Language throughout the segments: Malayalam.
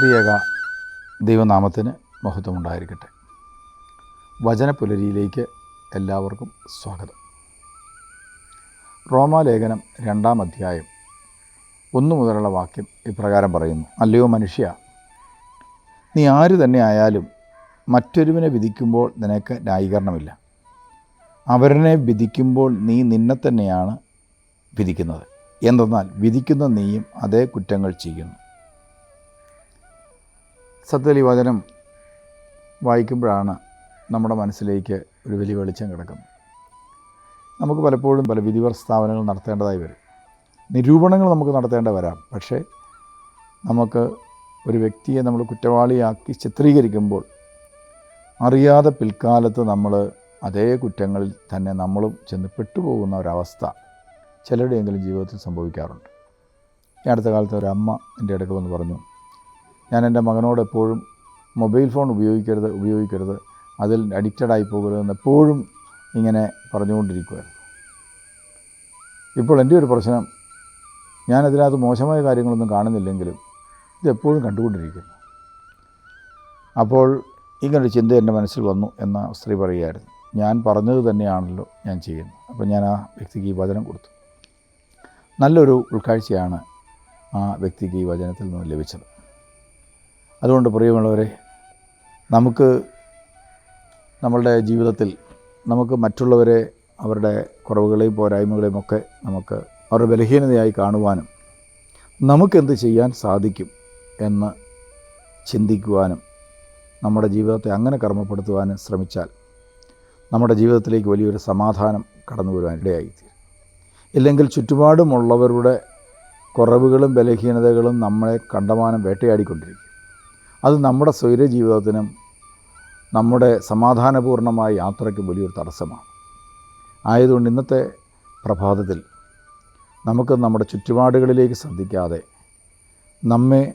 ത്രിയേക ദൈവനാമത്തിന് മഹത്വമുണ്ടായിരിക്കട്ടെ. വചനപുലരിയിലേക്ക് എല്ലാവർക്കും സ്വാഗതം. റോമാലേഖനം രണ്ടാം അധ്യായം ഒന്നു മുതലുള്ള വാക്യം ഇപ്രകാരം പറയുന്നു. അല്ലയോ മനുഷ്യ നീ ആര് തന്നെ ആയാലും മറ്റൊരുവിനെ വിധിക്കുമ്പോൾ നിനക്ക് ന്യായീകരണമില്ല. അവരനെ വിധിക്കുമ്പോൾ നീ നിന്നെ തന്നെയാണ് വിധിക്കുന്നത്. എന്തെന്നാൽ വിധിക്കുന്ന നീയും അതേ കുറ്റങ്ങൾ ചെയ്യുന്നു. ഈ വചനം വായിക്കുമ്പോഴാണ് നമ്മുടെ മനസ്സിലേക്ക് ഒരു വലിയ വെളിച്ചം കിടക്കുന്നത്. നമുക്ക് പലപ്പോഴും പല വിധി പ്രസ്താവനകൾ നടത്തേണ്ടതായി വരും. നിരൂപണങ്ങൾ നമുക്ക് നടത്തേണ്ട വരാം. പക്ഷേ നമുക്ക് ഒരു വ്യക്തിയെ നമ്മൾ കുറ്റവാളിയാക്കി ചിത്രീകരിക്കുമ്പോൾ അറിയാതെ പിൽക്കാലത്ത് നമ്മൾ അതേ കുറ്റങ്ങളിൽ തന്നെ നമ്മളും ചെന്ന് പെട്ടുപോകുന്ന ഒരവസ്ഥ ചിലരുടെയെങ്കിലും ജീവിതത്തിൽ സംഭവിക്കാറുണ്ട്. ഈ അടുത്ത കാലത്ത് ഒരു അമ്മ എന്റെ അടുക്കൽ വന്ന് പറഞ്ഞു ഞാൻ എന്റെ മകനോട് എപ്പോഴും മൊബൈൽ ഫോൺ ഉപയോഗിക്കരുത് ഉപയോഗിക്കരുത്. അതിൽ അഡിക്റ്റഡ് ആയി പോകരുതെന്ന് എപ്പോഴും ഇങ്ങനെ പറഞ്ഞുകൊണ്ടിരിക്കുമായിരുന്നു ഇപ്പോൾ എന്റെ ഒരു പ്രശ്നം ഞാൻ ഇതിനകത്ത് മോശമായ കാര്യങ്ങളൊന്നും കാണുന്നില്ലെങ്കിലും ഇതെപ്പോഴും കണ്ടുകൊണ്ടിരിക്കുന്നു. അപ്പോൾ ഇങ്ങനൊരു ചിന്ത എന്റെ മനസ്സിൽ വന്നു എന്ന സ്ത്രീ പറയുകയായിരുന്നു. ഞാൻ പറഞ്ഞത് തന്നെയാണല്ലോ ഞാൻ ചെയ്യുന്നത്. അപ്പോൾ ഞാൻ ആ വ്യക്തിക്ക് ഈ വചനം കൊടുത്തു. നല്ലൊരു ഉൾക്കാഴ്ചയാണ് ആ വ്യക്തിക്ക് ഈ വചനത്തിൽ നിന്ന് ലഭിച്ചത്. അതുകൊണ്ട് പ്രിയമുള്ളവരെ നമുക്ക് നമ്മളുടെ ജീവിതത്തിൽ നമുക്ക് മറ്റുള്ളവരെ അവരുടെ കുറവുകളെയും പോരായ്മകളെയും ഒക്കെ നമുക്ക് അവരുടെ ബലഹീനതയായി കാണുവാനും നമുക്കെന്ത് ചെയ്യാൻ സാധിക്കും എന്ന് ചിന്തിക്കുവാനും നമ്മുടെ ജീവിതത്തെ അങ്ങനെ കർമ്മപ്പെടുത്തുവാനും ശ്രമിച്ചാൽ നമ്മുടെ ജീവിതത്തിലേക്ക് വലിയൊരു സമാധാനം കടന്നു വരുവാൻ ഇടയായിത്തീരും. ഇല്ലെങ്കിൽ ചുറ്റുപാടുമുള്ളവരുടെ കുറവുകളും ബലഹീനതകളും നമ്മളെ കണ്ടമാനം വേട്ടയാടിക്കൊണ്ടിരിക്കും. അത് നമ്മുടെ സ്വൈര ജീവിതത്തിനും നമ്മുടെ സമാധാനപൂർണമായ യാത്രയ്ക്കും വലിയൊരു തടസ്സമാണ്. ആയതുകൊണ്ട് ഇന്നത്തെ പ്രഭാതത്തിൽ നമുക്ക് നമ്മുടെ ചുറ്റുപാടുകളിലേക്ക് ശ്രദ്ധിക്കാതെ നമ്മെ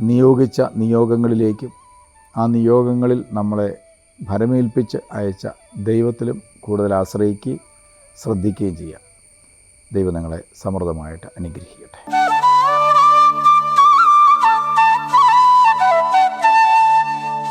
നിയോഗിച്ച നിയോഗങ്ങളിലേക്കും ആ നിയോഗങ്ങളിൽ നമ്മളെ ഭരമേൽപ്പിച്ച് അയച്ച ദൈവത്തിലും കൂടുതൽ ആശ്രയിക്കുകയും ശ്രദ്ധിക്കുകയും ചെയ്യാം. ദൈവം നിങ്ങളെ സമൃദ്ധമായിട്ട് അനുഗ്രഹിക്കട്ടെ.